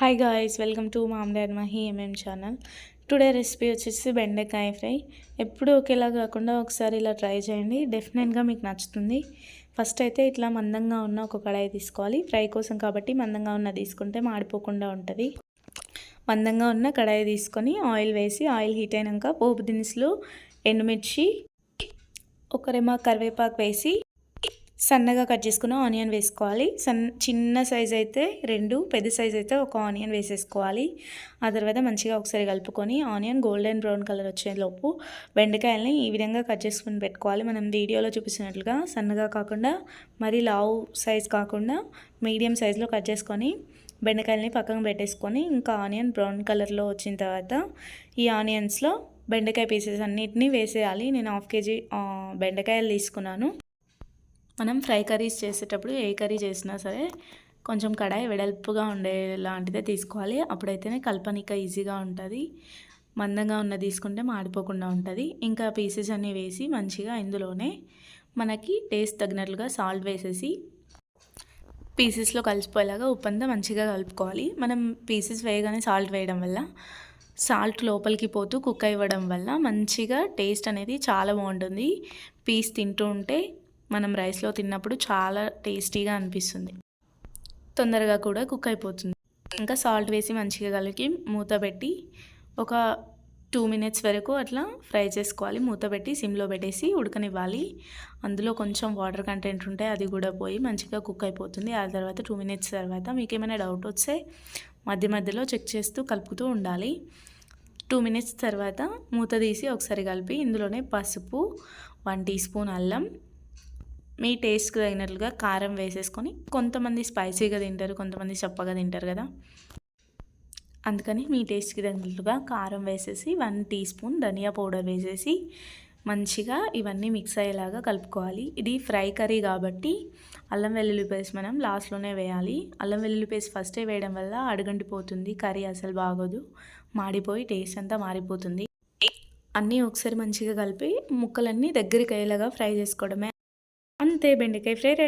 Hi guys welcome to mom dad Mahi MM channel today recipe వచ్చేసి బెండకాయ fry. ఎప్పుడు ఒకేలా కాకుండా ఒకసారి ఇలా ట్రై చేయండి. డెఫినెట్గా మీకు నచ్చుతుంది. ఫస్ట్ అయితే ఇట్లా మందంగా ఉన్న ఒక కడాయి తీసుకోవాలి. ఫ్రై కోసం కాబట్టి మందంగా ఉన్న తీసుకుంటే మాడిపోకుండా ఉంటుంది. మందంగా ఉన్న కడాయి తీసుకొని ఆయిల్ వేసి ఆయిల్ హీట్ అయినాక పోపు దినుసులు ఎండుమిర్చి ఒక కరివేపాకు వేసి సన్నగా కట్ చేసుకున్న ఆనియన్ వేసుకోవాలి. సన్ చిన్న సైజ్ అయితే రెండు పెద్ద సైజ్ అయితే ఒక ఆనియన్ వేసేసుకోవాలి. ఆ తర్వాత మంచిగా ఒకసారి కలుపుకొని ఆనియన్ గోల్డెన్ బ్రౌన్ కలర్ వచ్చేలోపు బెండకాయలని ఈ విధంగా కట్ చేసుకుని పెట్టుకోవాలి. మనం వీడియోలో చూపిస్తున్నట్లుగా సన్నగా కాకుండా మరీ లావు సైజ్ కాకుండా మీడియం సైజులో కట్ చేసుకొని బెండకాయలని పక్కన పెట్టేసుకొని ఇంకా ఆనియన్ బ్రౌన్ కలర్లో వచ్చిన తర్వాత ఈ ఆనియన్స్లో బెండకాయ పీసెస్ అన్నిటినీ వేసేయాలి. నేను హాఫ్ కేజీ బెండకాయలు తీసుకున్నాను. మనం ఫ్రై కర్రీస్ చేసేటప్పుడు ఏ కర్రీ చేసినా సరే కొంచెం కడాయి వెడల్పుగా ఉండే లాంటిదే తీసుకోవాలి. అప్పుడైతేనే కల్పనిక ఈజీగా ఉంటుంది. మందంగా ఉన్న తీసుకుంటే మాడిపోకుండా ఉంటుంది. ఇంకా పీసెస్ అన్నీ వేసి మంచిగా ఇందులోనే మనకి టేస్ట్ తగినట్లుగా సాల్ట్ వేసేసి పీసెస్లో కలిసిపోయేలాగా ఉప్పంతా మంచిగా కలుపుకోవాలి. మనం పీసెస్ వేయగానే సాల్ట్ వేయడం వల్ల సాల్ట్ లోపలికి పోతూ కుక్ అవ్వడం వల్ల మంచిగా టేస్ట్ అనేది చాలా బాగుంటుంది. పీస్ తింటూ ఉంటే మనం రైస్లో తిన్నప్పుడు చాలా టేస్టీగా అనిపిస్తుంది. తొందరగా కూడా కుక్ అయిపోతుంది. ఇంకా సాల్ట్ వేసి మంచిగా కలిపి మూత పెట్టి ఒక టూ మినిట్స్ వరకు అట్లా ఫ్రై చేసుకోవాలి. మూత పెట్టి సిమ్లో పెట్టేసి ఉడకనివ్వాలి. అందులో కొంచెం వాటర్ కంటెంట్ ఉంటే అది కూడా పోయి మంచిగా కుక్ అయిపోతుంది. ఆ తర్వాత టూ మినిట్స్ తర్వాత మీకు ఏమైనా డౌట్ వస్తే మధ్య మధ్యలో చెక్ చేస్తూ కలుపుతూ ఉండాలి. టూ మినిట్స్ తర్వాత మూత తీసి ఒకసారి కలిపి ఇందులోనే పసుపు వన్ టీ స్పూన్ అల్లం మీ టేస్ట్కి తగినట్లుగా కారం వేసేసుకొని కొంతమంది స్పైసీగా తింటారు కొంతమంది చప్పగా తింటారు కదా. అందుకని మీ టేస్ట్కి తగినట్లుగా కారం వేసేసి వన్ టీ స్పూన్ ధనియా పౌడర్ వేసేసి మంచిగా ఇవన్నీ మిక్స్ అయ్యేలాగా కలుపుకోవాలి. ఇది ఫ్రై కర్రీ కాబట్టి అల్లం వెల్లుల్లి పేస్ట్ మనం లాస్ట్లోనే వేయాలి. అల్లం వెల్లుల్లి పేస్ట్ ఫస్టే వేయడం వల్ల అడుగంటిపోతుంది కర్రీ అసలు బాగోదు మాడిపోయి టేస్ట్ అంతా మారిపోతుంది. అన్నీ ఒకసారి మంచిగా కలిపి ముక్కలన్నీ దగ్గరికి అయ్యేలాగా ఫ్రై చేసుకోవడమే. అంతే బెండకాయ ఫ్రై రెడీ